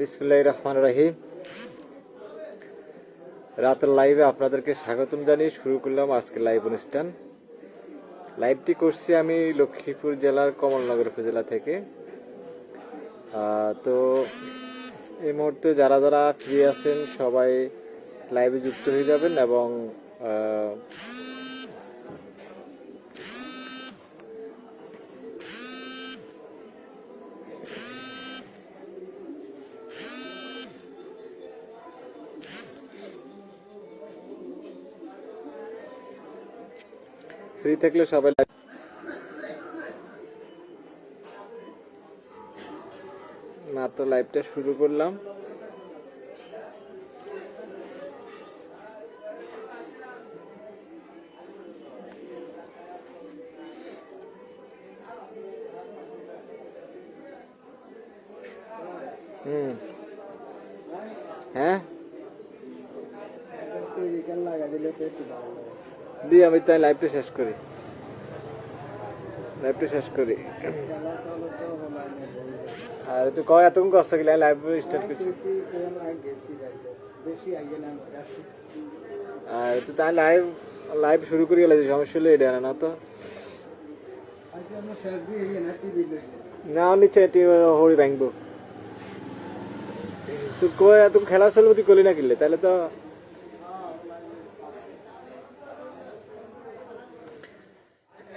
বিসমুল্লাহ রহমান রাহিম। রাতের লাইভে আপনাদেরকে স্বাগতম জানিয়ে শুরু করলাম আজকে লাইভ অনুষ্ঠান। লাইভটি করছি আমি লক্ষ্মীপুর জেলার কমলনগর উপজেলা থেকে। তো এই মুহূর্তে যারা যারা ফ্রি আছেন সবাই লাইভে যুক্ত হয়ে যাবেন এবং ফ্রি থাকলে সবাই মাত্র লাইভটা শুরু করলাম। হুম। হ্যাঁ। দি আমি তাই লাইভটা শেষ করি। লাইভটা শেষ করি। আর তুই কয়, এতক্ষণ কষ্ট গেলে লাইভ স্টার্ট করছি। আর তুই তাই লাইভ লাইভ শুরু করি গেলে সমস্যা হলো এটা না তো? না, নিচে এটি হরি ভাঙবো। তুই কয় তুমি খেলা চলবো, তুই করলি না কিনলে? তাহলে তো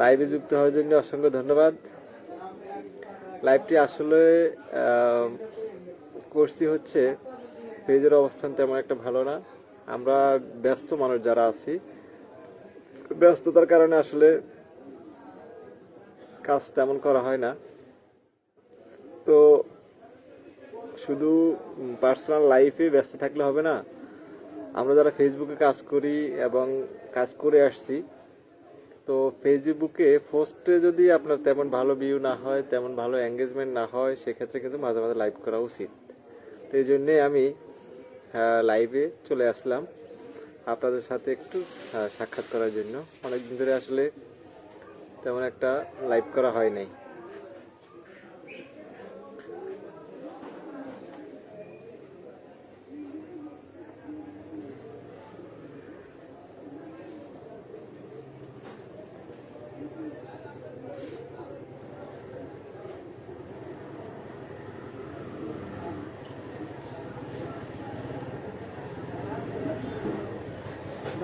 লাইভে যুক্ত হওয়ার জন্য অসংখ্য ধন্যবাদ। লাইভটি আসলে করছি হচ্ছে, পেজের অবস্থান তেমন একটা ভালো না। আমরা ব্যস্ত মানুষ যারা আছি, ব্যস্ততার কারণে আসলে কাজ তেমন করা হয় না। তো শুধু পার্সোনাল লাইফে ব্যস্ত থাকলে হবে না। আমরা যারা ফেসবুকে কাজ করি এবং কাজ করে আসছি তো ফেসবুকে পোস্টে যদি আপনার তেমন ভালো ভিউ না হয়, তেমন ভালো এঙ্গেজমেন্ট না হয়, সেক্ষেত্রে কিন্তু মাঝে মাঝে লাইভ করা উচিত। তো এই জন্যে আমি লাইভে চলে আসলাম আপনাদের সাথে একটু সাক্ষাৎ করার জন্য। অনেকদিন ধরে আসলে তেমন একটা লাইভ করা হয় নাই।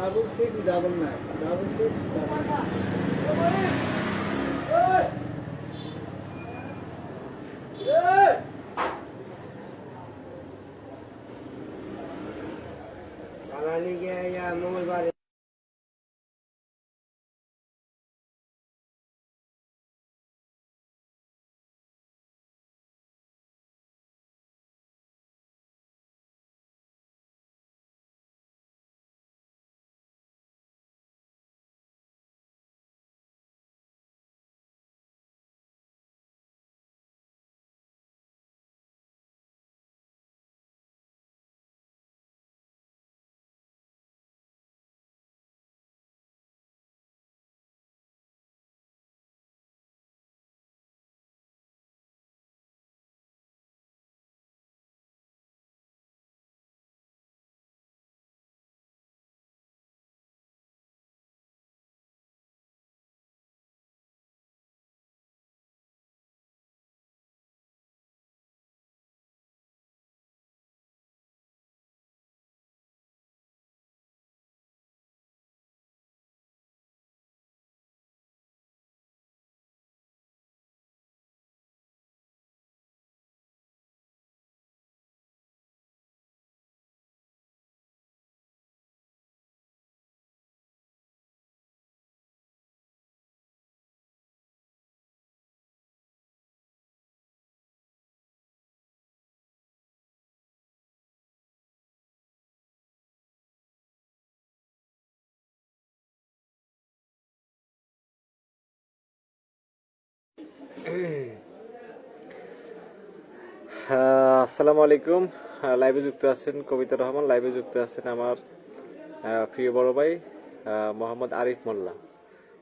Double six double nine double six double nine আসসালামু আলাইকুম। লাইভে যুক্ত আছেন কবিতা রহমান লাইভে যুক্ত আছেন আমার প্রিয় বড় ভাই মোহাম্মদ আরিফ মোল্লা।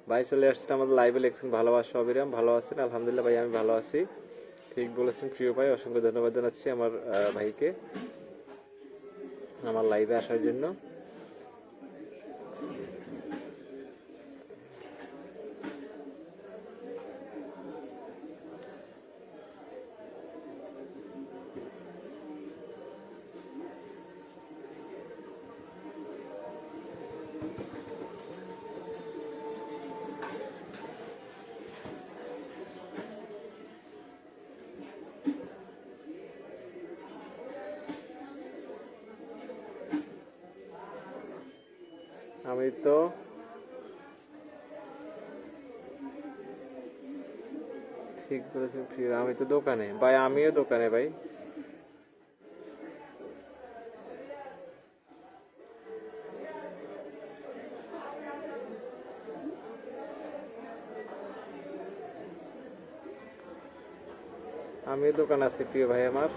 ভাই, চলে আসছেন আমাদের লাইভে লিখছেন, ভালোবাসা অবিরাম, ভালো আছেন, আলহামদুলিল্লাহ ভাই, আমি ভালো আছি। ঠিক বলেছেন প্রিয় ভাই, অসংখ্য ধন্যবাদ জানাচ্ছি আমার ভাইকে, আমার লাইভে আসার জন্য। আমি তো ঠিক বলেছেন প্রিয় আমি তো দোকানে ভাই আমিও দোকানে ভাই আমিও দোকান আছি প্রিয় ভাই আমার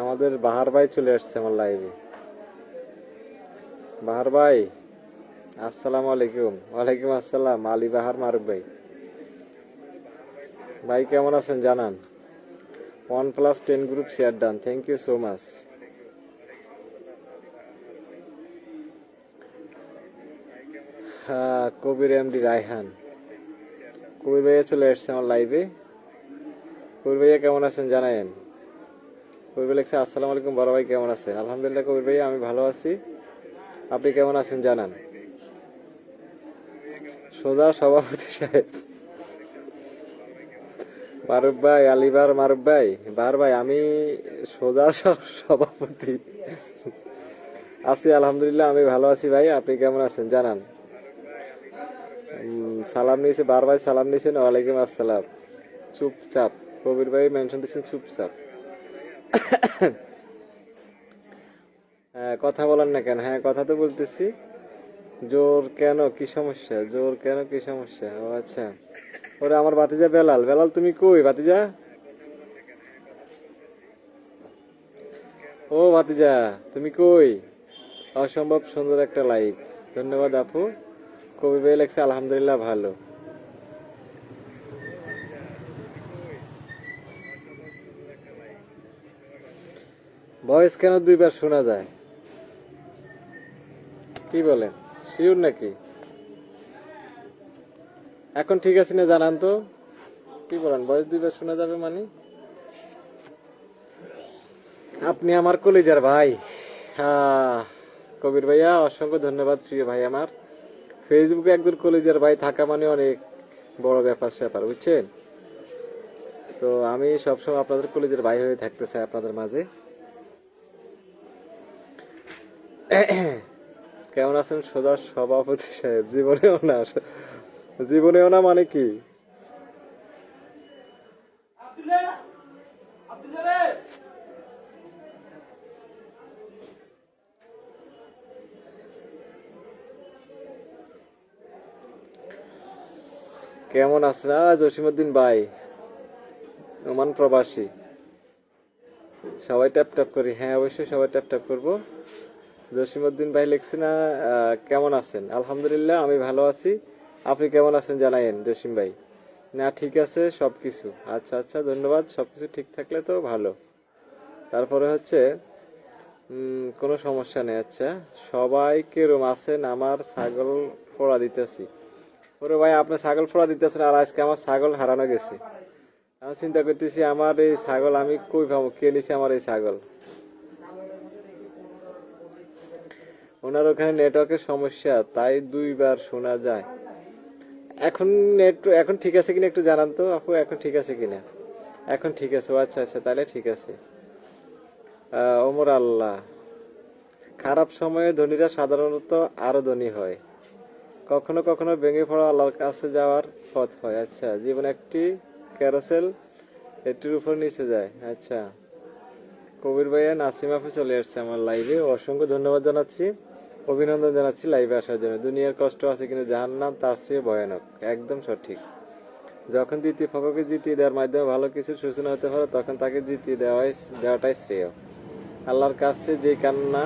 আমাদের বাহার ভাই চলে আসছে আমার লাইভে বাহার ভাই, আসসালামু আলাইকুম। ওয়ালাইকুম আসসালাম, আলী বাহার, মারুফ ভাই। ভাই, কেমন আছেন? জানান। One plus ten group share done thank you so much Kabir MD Raihan. Kabir ভাইয়া চলে আসছে আমার লাইভে কবির ভাইয়া কেমন আছেন? জানায়েন। কবির লেখছে, আসসালামু আলাইকুম বড় ভাই, কেমন আছেন আলহামদুলিল্লাহ কবির ভাই, আমি ভালো আছি। আপনি কেমন আছেন জানান। সোজা সভাপতি সাহেব। মারুফ ভাই, আলিবার মারুফ ভাই, বার ভাই, আমি সোজা সভাপতি। আছি, আলহামদুলিল্লাহ, আমি ভালো আছি ভাই, আপনি কেমন আছেন জানান। সালাম নিয়েছে, বার ভাই সালাম নিয়েছেন ওয়ালাইকুম আসসালাম। চুপচাপ, কবির ভাই মেনশন দিচ্ছেন চুপচাপ। হ্যাঁ কথা বলেন না কেন? হ্যাঁ কথা তো বলতেছি। জোর কেন? কি সমস্যা? জোর কেন? কি সমস্যা? ও আচ্ছা। ওরে আমার বাতিজা বেলাল। বেলাল, তুমি কই বাতিজা ও ভাতিজা, তুমি কই? অসম্ভব সুন্দর একটা লাইভ ধন্যবাদ আপু। কবি ভাই লেখছে, আলহামদুলিল্লাহ, ভালো। ভয়েস কেন দুইবার শোনা যায়? কি বলেন? শিওর নাকি? এখন ঠিক আছে না জানান তো? কি বলেন, ভয়েস দুইবার শোনা যাবে মানে? আপনি আমার কলিজার ভাই। হ্যাঁ কবির ভাইয়া, অসংখ্য ধন্যবাদ প্রিয় ভাই আমার। ফেসবুকে একজন কলিজার ভাই থাকা মানে অনেক বড় ব্যাপার স্যাপার, বুঝছেন? তো আমি সবসময় আপনাদের কলেজের ভাই হয়ে থাকতে চাই আপনাদের মাঝে। কেমন আছেন সোজা সভাপতি সাহেব? জীবনেও না জীবনেও না মানে কি? কেমন আছে না জসিমুদ্দিন ভাই, ওমান প্রবাসী। সবাই ট্যাপ ট্যাপ করি। হ্যাঁ অবশ্যই সবাই ট্যাপ ট্যাপ করব। জসিমউদ্দিন ভাই লিখছে না কেমন আছেন? আলহামদুলিল্লাহ, আমি ভালো আছি। আপনি কেমন আছেন জানাইন জসিম ভাই? না, ঠিক আছে সব কিছু আচ্ছা আচ্ছা ধন্যবাদ সব কিছু ঠিক থাকলে তো ভালো। তারপরে হচ্ছে কোনো সমস্যা নেই আচ্ছা। সবাই কেরম আছেন? আমার ছাগল ফোড়া দিতেছি। ওরে ভাই, আপনি ছাগল ফোড়া দিতেছেন, আর আজকে আমার ছাগল হারানো গেছে। আমি চিন্তা করতেছি, আমার এই ছাগল আমি কই পাবো? কে নিছে আমার এই ছাগল? ওনার ওখানে নেটওয়ার্কের সমস্যা, তাই দুইবার শোনা যায়। এখন নেট এখন ঠিক আছে কিনা একটু জানান তো, আপু, এখন ঠিক আছে কিনা? এখন ঠিক আছে আচ্ছা আচ্ছা তাহলে ঠিক আছে। ওমর আল্লাহ, খারাপ সময়ে ধনীরা সাধারণত আরও ধনী হয়। কখনো কখনো ভেঙে পড়া আল্লাহর কাছে যাওয়ার পথ হয়। আচ্ছা জীবন একটি ক্যারোসেল, এটির উপর নিচে যায়। আচ্ছা কবির ভাইয়া নাসিম আপু চলে আসছে আমার লাইভে অসংখ্য ধন্যবাদ জানাচ্ছি। অভিনন্দন জানাচ্ছি লাইভে আসার জন্য। দুনিয়ার কষ্ট আছে কিন্তু যার নাম তার চেয়ে ভয়ানক, একদম সঠিক। যখন দ্বিতীয় পক্ষকে জিতিয়ে দেওয়ার মাধ্যমে ভালো কিছুর সূচনা হতে পারে, তখন তাকে জিতিয়ে দেওয়াই দেওয়াটাই শ্রেয়। আল্লাহর কাছে যে কান্না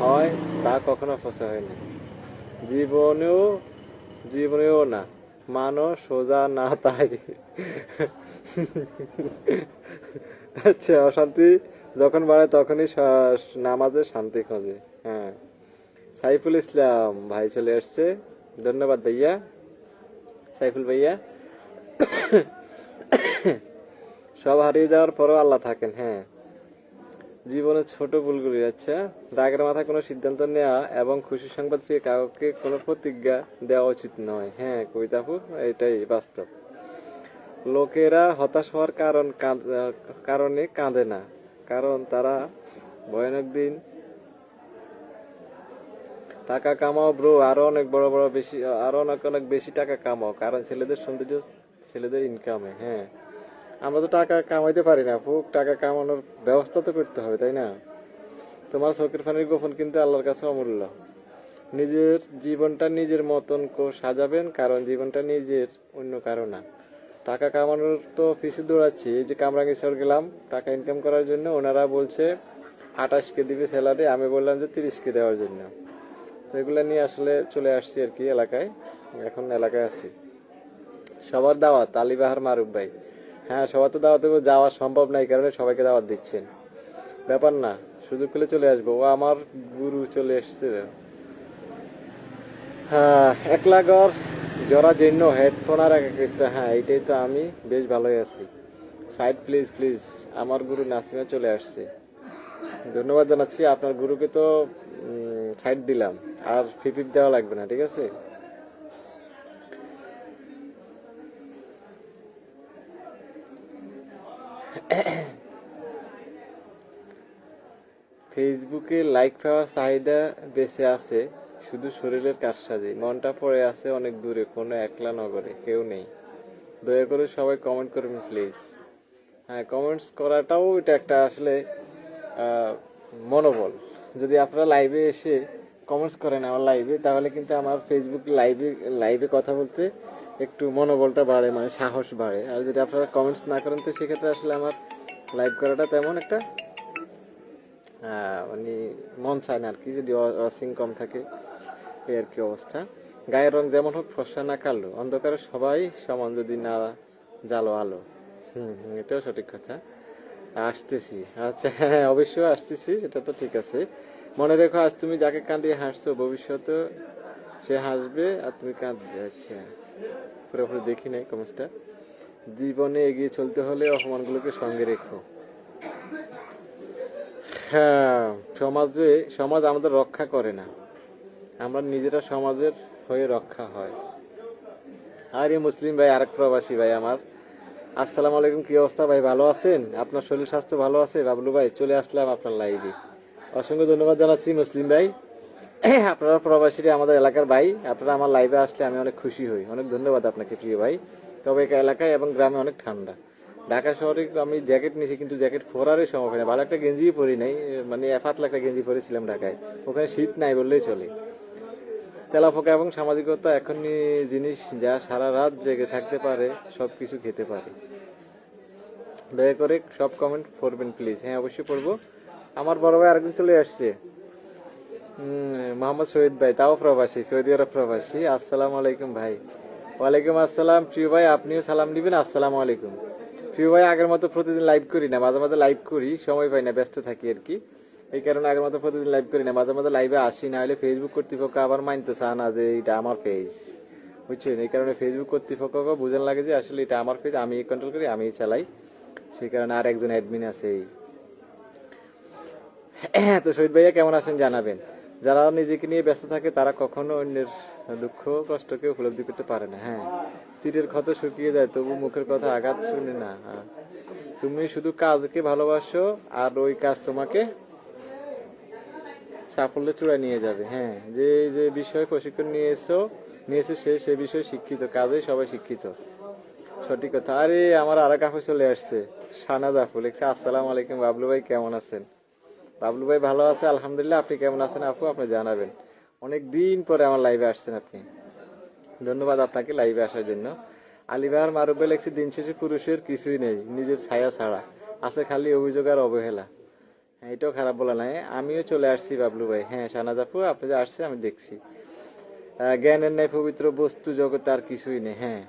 হয়, তা কখনো ফসা হয় না। জীবনেও জীবনেও না মানো সোজা না তাই। আচ্ছা অশান্তি যখন বাড়ে তখনই নামাজে শান্তি খোঁজে। হ্যাঁ। সাইফুল ইসলাম ভাই চলে আসছে। ধন্যবাদ ভাইয়া। সাইফুল ভাইয়া। সব হারিয়ে যাওয়ার পরও আল্লাহ থাকেন হ্যাঁ। জীবনের ছোট ভুলগুলি আচ্ছা। রাগের মাথায় কোনো সিদ্ধান্ত নেওয়া এবং খুশি সংবাদ পেয়ে কাউকে কোনো প্রতিজ্ঞা দেওয়া উচিত নয় হ্যাঁ কবিতাপু এটাই বাস্তব। লোকেরা হতাশ হওয়ার কারণ কারণে কাঁদে না। কারণ তারা ভয়ানক দিন টাকা কামাও ব্রো আরও অনেক বড় বড় বেশি, আরও অনেক অনেক বেশি টাকা কামাও, কারণ ছেলেদের সৌন্দর্য, ছেলেদের ইনকামে হ্যাঁ। আমরা তো টাকা কামাইতে পারি না, ফুক, টাকা কামানোর ব্যবস্থা তো করতে হবে, তাই না? তোমার চোখের ফানির গোপন কিন্তু আল্লাহর কাছে অমূল্য। নিজের জীবনটা নিজের মতন সাজাবেন, কারণ জীবনটা নিজের, অন্য কারও না। টাকা কামানোর তো পিছু দৌড়াচ্ছি, এই যে কামরাঙ্গেশ্বর গেলাম, টাকা ইনকাম করার জন্য, ওনারা বলছে, আঠাশ কে দিবে স্যালারি আমি বললাম যে তিরিশ কে দেওয়ার জন্য। তো এগুলো নিয়ে আসলে চলে আসছি আর কি এলাকায়। এখন এলাকায় আছি। সবার দাওয়াত, আলিবাহার মারুফ ভাই। হ্যাঁ সবার তো দাওয়াতে যাওয়া সম্ভব নাই কারণে সবাইকে দাওয়াত দিচ্ছেন। ব্যাপার না, সুযোগ পেলে চলে আসব। ও আমার গুরু চলে এসছে। হ্যাঁ একলা ঘর, জরা জন্য হেডফোন আর একাকৃত হ্যাঁ এইটাই তো আমি। বেশ ভালোই আছি। সাইড, প্লিজ প্লিজ, আমার গুরু নাসিমা চলে আসছে। ধন্যবাদ জানাচ্ছি। আপনার গুরুকে তো সাইড দিলাম। আর ফিফিপ দেওয়া লাগবে না, ঠিক আছে? ফেসবুকে লাইক পাওয়ার চাহিদা বেঁচে আছে, শুধু শরীরের কারসাজি। মনটা পড়ে আছে অনেক দূরে, কোনো একলা নগরে, কেউ নেই। দয়া করে সবাই কমেন্ট করবেন প্লিজ হ্যাঁ কমেন্টস করাটাও এটা একটা আসলে মনোবল। যদি আপনারা লাইভে এসে কমেন্টস করেন আমার লাইভে তাহলে কিন্তু আমার ফেসবুক লাইভে লাইভে কথা বলতে একটু মনোবলটা বাড়ে মানে সাহস বাড়ে। আর যদি আপনারা কমেন্টস না করেন তো সেক্ষেত্রে আসলে আমার লাইভ করাটা তেমন একটা মানে মন চায় না আর কি যদি অসিং কম থাকে এই আর কি অবস্থা। গায়ের রং যেমন হোক ফর্সা না কালো অন্ধকারে সবাই সমান যদি না জালো আলো। হুম হুম, এটাও সঠিক কথা। আসতেছি। আচ্ছা হ্যাঁ অবশ্যই আসতেছি, সেটা তো ঠিক আছে। মনে রেখো, আজ তুমি যাকে কাঁদিয়ে হাসছো, ভবিষ্যতে সে হাসবে আর তুমি কাঁদবে। আচ্ছা পুরোপুরি দেখি নাই কমেন্টসটা জীবনে এগিয়ে চলতে হলে অপমানগুলোকে সঙ্গে রেখো। হ্যাঁ সমাজে, সমাজ আমাদের রক্ষা করে না। আমরা নিজেরা সমাজের হয়ে রক্ষা হয়। আর এই মুসলিম ভাই, আরেক প্রবাসী ভাই আমার। আসসালামু আলাইকুম, কি অবস্থা ভাই? ভালো আছেন? আপনার শরীর স্বাস্থ্য ভালো আছে? বাবলু ভাই, চলে আসলাম আপনার লাইভে অসংখ্য ধন্যবাদ জানাচ্ছি মুসলিম ভাই। আপনারা প্রবাসীরা, আমাদের এলাকার ভাই, আপনারা আমার লাইভে আসলে আমি অনেক খুশি হই। অনেক ধন্যবাদ আপনাকে, প্রিয় ভাই। তবে এই এলাকায় এবং গ্রামে অনেক ঠান্ডা। ঢাকা শহরে আমি জ্যাকেট নিয়েছি কিন্তু জ্যাকেট পরারই সম্ভব হয় না। ভালো একটা গেঞ্জি পরি নাই মানে পাতলা একটা গেঞ্জি পরেছিলাম ঢাকায়। ওখানে শীত নাই বললেই চলে। তেলাপোকা এবং সামাজিকতা এখনই জিনিস যা সারা রাত জেগে থাকতে পারে সব কিছু খেতে পারে। দয়া করে সব কমেন্ট পড়বেন প্লিজ হ্যাঁ অবশ্যই পড়ব। আমার বড় ভাই আরেকদিন চলে আসছে। হুম, মোহাম্মদ শহীদ ভাই তাও প্রবাসী সৌদি আরব প্রবাসী। আসসালামু আলাইকুম ভাই। ওয়ালাইকুম আসসালাম। প্রিয় ভাই আপনিও সালাম দিবেন। আসসালামু আলাইকুম। প্রিয় ভাই আগের মতো প্রতিদিন লাইভ করি না মাঝে মাঝে লাইভ করি সময় পাই না ব্যস্ত থাকি আর কি। এই কারণে আগের মতো প্রতিদিন লাইভ করি না। মাঝে মাঝে লাইভে আসি, না হলে ফেসবুক কর্তৃপক্ষ আবার মানতে চায় না, যে এটা আমার পেজ বুঝছেন? এই কারণে ফেসবুক কর্তৃপক্ষকে বুঝান লাগে যে আসলে এটা আমার পেজ আমি কন্ট্রোল করি, আমি চালাই। সেই কারণে আর একজন অ্যাডমিন আছে তো শহীদ ভাইয়া কেমন আছেন জানাবেন? যারা নিজেকে নিয়ে ব্যস্ত থাকে, তারা কখনো অন্যের দুঃখ, কষ্টকে উপলব্ধি করতে পারে না। হ্যাঁ তীরের ক্ষত শুকিয়ে যায়, তবু মুখের কথা আঘাত শুনে না। তুমি শুধু কাজকে ভালোবাসো, আর ওই কাজ তোমাকে সাফল্যে চূড়ায় নিয়ে যাবে। হ্যাঁ যে যে বিষয়ে প্রশিক্ষণ নিয়েছো, নিয়েছে সে সে বিষয়ে শিক্ষিত কাজে সবাই শিক্ষিত। সঠিক কথা। আরে, আমার আরেক আপু চলে আসছে, সানাজ আপু। লিখছে, আসসালামু আলাইকুম, বাবলু ভাই কেমন আছেন? বাবলু ভাই ভালো আছে, আলহামদুলিল্লাহ, আপনি কেমন আছেন আপু? আপনি জানাবেন। অনেক দিন পরে আমার লাইভে আসছেন আপনি। ধন্যবাদ আপনাকে লাইভে আসার জন্য। আলিবাহার মারুবে লেখছে, দিন শেষে পুরুষের কিছুই নেই, নিজের ছায়া ছাড়া। আছে খালি অভিযোগ আর অবহেলা। হ্যাঁ এটাও খারাপ বলা নাই। আমিও চলে আসছি, বাবলু ভাই। হ্যাঁ সানাজ আপু আপনি যে আসছে, আমি দেখছি। জ্ঞানের ন্যায় পবিত্র বস্তু জগতে আর কিছুই নেই। হ্যাঁ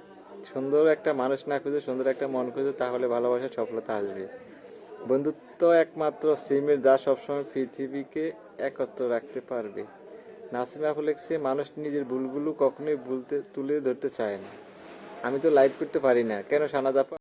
সুন্দর একটা মানুষ না খুঁজে, সুন্দর একটা মন খুঁজে, তাহলে ভালোবাসার সফলতা আসবে। বন্ধুত্ব একমাত্র সিমের, যা সবসময় পৃথিবীকে একত্র রাখতে পারবে। নাসিমা লেখছে মানুষ, নিজের ভুলগুলো কখনোই ভুলতে, তুলে ধরতে চায় না। আমি তো লাইভ করতে পারি না। কেন সানাজ আপু